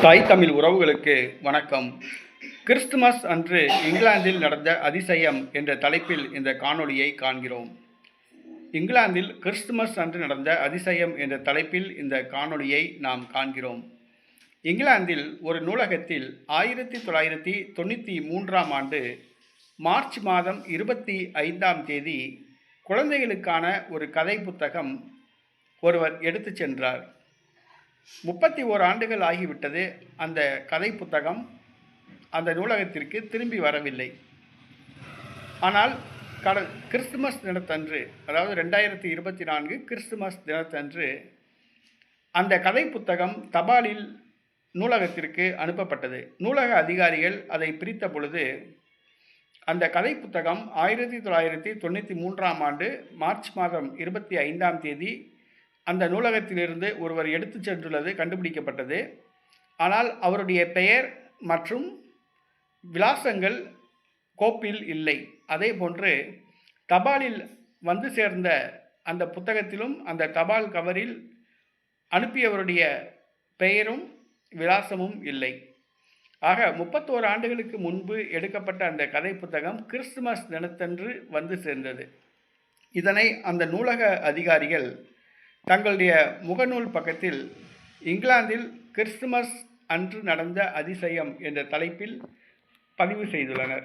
தாய் தமிழ் உறவுகளுக்கு வணக்கம். கிறிஸ்துமஸ் அன்று இங்கிலாந்தில் நடந்த அதிசயம் என்ற தலைப்பில் இந்த காணொளியை காண்கிறோம். இங்கிலாந்தில் கிறிஸ்துமஸ் அன்று நடந்த அதிசயம் என்ற தலைப்பில் இந்த காணொளியை நாம் காண்கிறோம். இங்கிலாந்தில் ஒரு நூலகத்தில் ஆயிரத்தி தொள்ளாயிரத்தி தொண்ணூற்றி மூன்றாம் ஆண்டு மார்ச் மாதம் இருபத்தி ஐந்தாம் தேதி குழந்தைகளுக்கான ஒரு கதை புத்தகம் ஒருவர் எடுத்துச் சென்றார். முப்பத்தி ஓர் ஆண்டுகள் ஆகிவிட்டது. அந்த கதை புத்தகம் அந்த நூலகத்திற்கு திரும்பி வரவில்லை. ஆனால் கட கிறிஸ்துமஸ் தினத்தன்று அதாவது ரெண்டாயிரத்தி இருபத்தி நான்கு கிறிஸ்துமஸ் தினத்தன்று அந்த கதை புத்தகம் தபாலில் நூலகத்திற்கு அனுப்பப்பட்டது. நூலக அதிகாரிகள் அதை பிரித்த பொழுது அந்த கதை புத்தகம் ஆயிரத்தி தொள்ளாயிரத்தி தொண்ணூற்றி மூன்றாம் ஆண்டு மார்ச் மாதம் இருபத்தி ஐந்தாம் தேதி அந்த நூலகத்திலிருந்து ஒருவர் எடுத்துச் சென்றுள்ளது கண்டுபிடிக்கப்பட்டது. ஆனால் அவருடைய பெயர் மற்றும் விலாசங்கள் கோப்பில் இல்லை. அதே போன்று தபாலில் வந்து சேர்ந்த அந்த புத்தகத்திலும் அந்த தபால் கவரில் அனுப்பியவருடைய பெயரும் விலாசமும் இல்லை. ஆக முப்பத்தோரு ஆண்டுகளுக்கு முன்பு எடுக்கப்பட்ட அந்த கதை புத்தகம் கிறிஸ்துமஸ் தினத்தன்று வந்து சேர்ந்தது. இதனை அந்த நூலக அதிகாரிகள் தங்களுடைய முகநூல் பக்கத்தில் இங்கிலாந்தில் கிறிஸ்துமஸ் அன்று நடந்த அதிசயம் என்ற தலைப்பில் பதிவு செய்துள்ளனர்.